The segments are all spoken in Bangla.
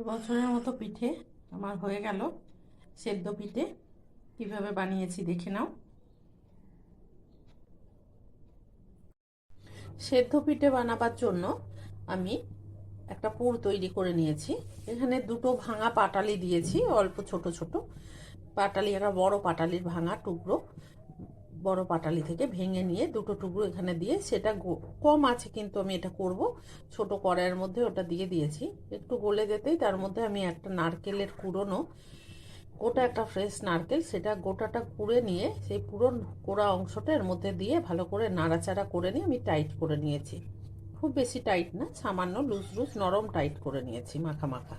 এবছরের মতো পিঠে আমার হয়ে গেল সেদ্ধ পিঠে। কীভাবে বানিয়েছি দেখে নাও। সেদ্ধ পিঠে বানাবার জন্য আমি একটা পুর তৈরি করে নিয়েছি। এখানে দুটো ভাঙা পাটালি দিয়েছি, অল্প ছোট ছোট। পাটালি, একটা বড় পাটালির ভাঙা টুকরো। বড় পাটালি থেকে ভেঙে নিয়ে দুটো টুকরো এখানে দিয়ে সেটা কম আছে কিন্তু আমি এটা করব। ছোট কড়াইয়ের মধ্যে ওটা দিয়ে দিয়েছি। একটু গলে যেতেই তার মধ্যে আমি একটা নারকেলের কুড়োনো, গোটা একটা ফ্রেশ নারকেল, সেটা গোটাটা কুড়ে নিয়ে সেই পুরো কোড়া অংশটা এর মধ্যে দিয়ে ভালো করে নাড়াচাড়া করে নিয়ে আমি টাইট করে নিয়েছি। খুব বেশি টাইট না, সামান্য লুজ লুজ নরম টাইট করে নিয়েছি মাখা মাখা।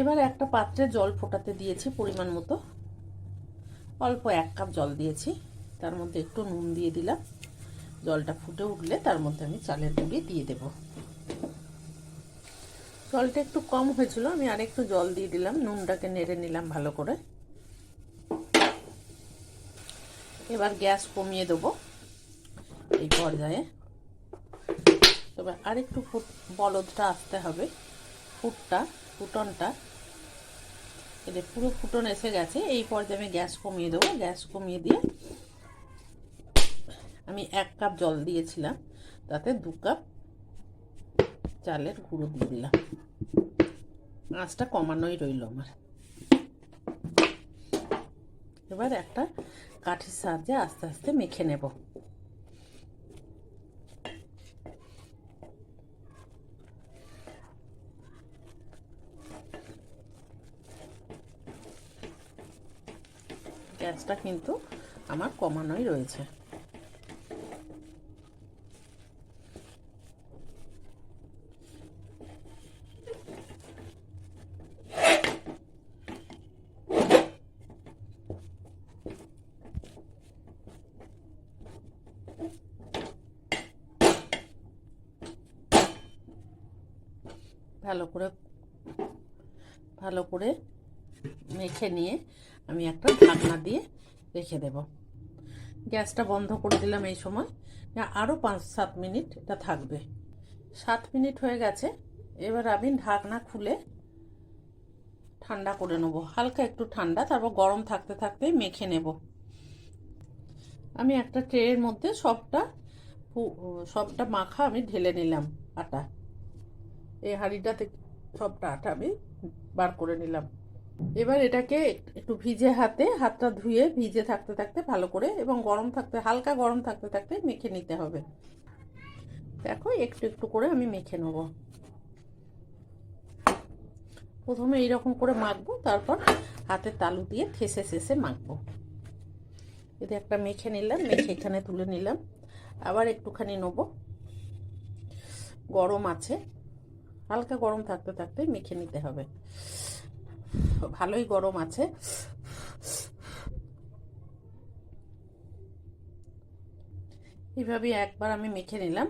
এবার একটা পাত্রে জল ফোটাতে দিয়েছি পরিমাণ মতো। অল্প এক কাপ জল দিয়েছি। তার মধ্যে একটু নুন দিয়ে দিলাম। জলটা ফুটে উঠলে তার মধ্যে আমি চালের গুঁড়ি দিয়ে দেব। জলটা একটু কম হয়েছিল, আমি আরেকটু জল দিয়ে দিলাম, নুনটাকে নেড়ে নিলাম ভালো করে। এবার গ্যাস কমিয়ে দেবো এই পর্যায়ে। তবে আরেকটু ফুট, বলদটা আসতে হবে, ফুটটা, ফুটনটা। এদের পুরো ফুটন এসে গেছে, এই পর্যায়ে আমি গ্যাস কমিয়ে দেবো। গ্যাস কমিয়ে দিয়ে আমি এক কাপ জল দিয়েছিলাম, তাতে দু কাপ চালের গুঁড়ো দিয়ে দিলাম। আঁচটা কমানোই রইল আমার। এবার একটা কাঠির সাহায্যে আস্তে আস্তে মেখে নেব। গ্যাসটা কিন্তু আমার কমানোই রয়েছে। ভালো করে ভালো করে মেখে নিয়ে আমি একটা ঢাকনা দিয়ে রেখে দেব। গ্যাসটা বন্ধ করে দিলাম এই সময়। আরও পাঁচ সাত মিনিট এটা থাকবে। সাত মিনিট হয়ে গেছে। এবার আমি ঢাকনা খুলে ঠান্ডা করে নেব। হালকা একটু ঠান্ডা, তারপর গরম থাকতে থাকতেই মেখে নেব। আমি একটা ট্রের মধ্যে সবটা সবটা মাখা আমি ঢেলে নিলাম আটা। এই হাঁড়িটাতে সবটা আটা আমি বার করে নিলাম। এবার এটাকে একটু ভিজে হাতে, হাতটা ধুয়ে ভিজে থাকতে থাকতে ভালো করে এবং গরম থাকতে, হালকা গরম থাকতে থাকতে মেখে নিতে হবে। দেখো, একটু একটু করে আমি মেখে নেব। প্রথমে এইরকম করে মাখবো, তারপর হাতে তালু দিয়ে ঠেসে শেষে মাখবো। এতে একটা মেখে নিলাম, মেখে এখানে তুলে নিলাম। আবার একটুখানি নেব। গরম আছে। হালকা গরম থাকতে থাকতে মেখে নিতে হবে। ভালোই গরম আছে। এইভাবে একবার আমি মেখে নিলাম।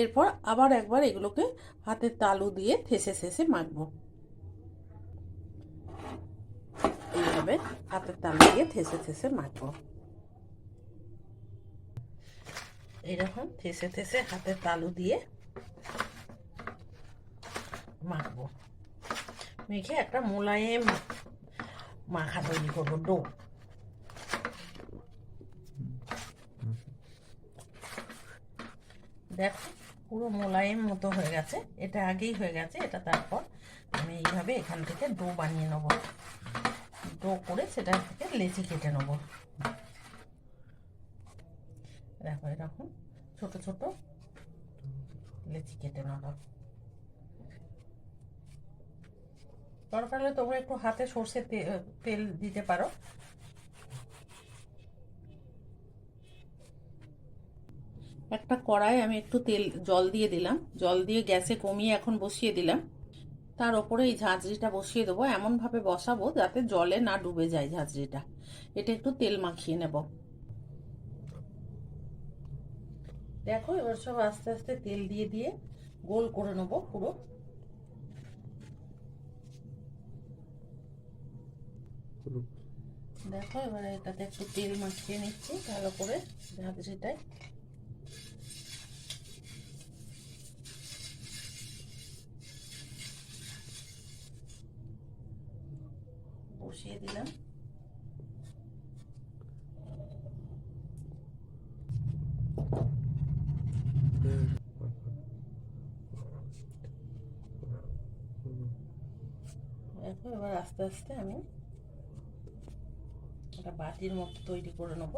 এরপর আবার একবার এগুলোকে হাতের তালু দিয়ে থেসে থেসে মাখবো। এইভাবে হাতের তালু দিয়ে থেসে থেসে মাখবো। এইরকম থেসে থেসে হাতের তালু দিয়ে মাখবো। মেখে একটা মোলায়েম মাখা তৈরি করব, ডো। দেখো, পুরো মোলায়েম মতো হয়ে গেছে। এটা আগেই হয়ে গেছে, এটা তারপর আমি এইভাবে এখান থেকে ডো বানিয়ে নেব। ডো করে সেটা থেকে লেচি কেটে নেব। দেখো এরকম ছোট ছোট। লেচি কেটে নেব দরকার হলে তোমরা একটু হাতে সর্ষে তেল দিতে পারো। একটা কড়াই আমি একটু তেল, জল দিয়ে দিলাম। জল দিয়ে গ্যাসে কমিয়ে এখন বসিয়ে দিলাম। তার ওপরে এই ঝাঁঝরিটা বসিয়ে দেবো। এমনভাবে বসাবো যাতে জলে না ডুবে যায় ঝাঁঝরিটা। এটা একটু তেল মাখিয়ে নেব। দেখো, এবার সব আস্তে আস্তে তেল দিয়ে দিয়ে গোল করে নেব পুরো। দেখো, এবার এটাতে একটু তেল মাখিয়ে নিচ্ছি, ভালো করে যাতে সেটাই বসিয়ে দিলাম। দেখো এবার আস্তে আস্তে আমি একটা বাটির মতো তৈরি করে নেব।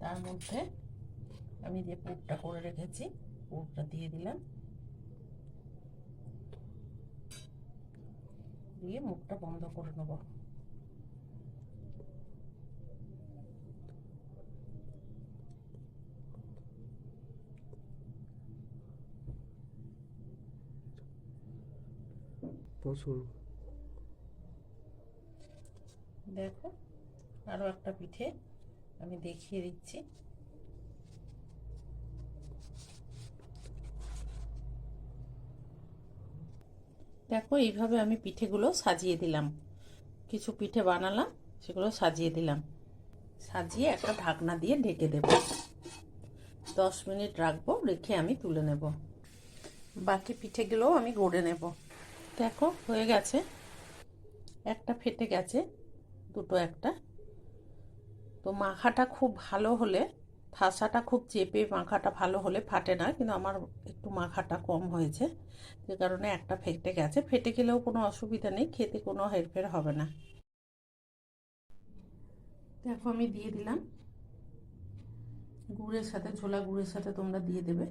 তার মধ্যে আমি যে পুরটা করে রেখেছি, পুরটা দিয়ে দিলাম। দিয়ে মুখটা বন্ধ করে নেব। প্রচুর। দেখো আরও একটা পিঠে আমি দেখিয়ে দিচ্ছি। দেখো, এইভাবে আমি পিঠেগুলো সাজিয়ে দিলাম। কিছু পিঠে বানালাম, সেগুলো সাজিয়ে দিলাম। সাজিয়ে একটা ঢাকনা দিয়ে ঢেকে দেব। দশ মিনিট রাখব, রেখে আমি তুলে নেব। বাকি পিঠেগুলোও আমি গড়ে নেব। দেখো, হয়ে গেছে। একটা ফেটে গেছে, দুটো একটা। তো মাখাটা খুব ভালো হলে ঠাসাটা খুব চেপে মাখাটা ভালো হলে ফাটে না, কিন্তু আমার একটু মাখাটা কম হয়েছে। যে কারণে একটা ফেটে গেছে। ফেটে গেলেও কোনো অসুবিধা নেই, খেতে কোনো হেরফের হবে না। দেখো, আমি দিয়ে দিলাম। গুড়ের সাথে, ছোলা গুড়ের সাথে তোমরা দিয়ে দেবে।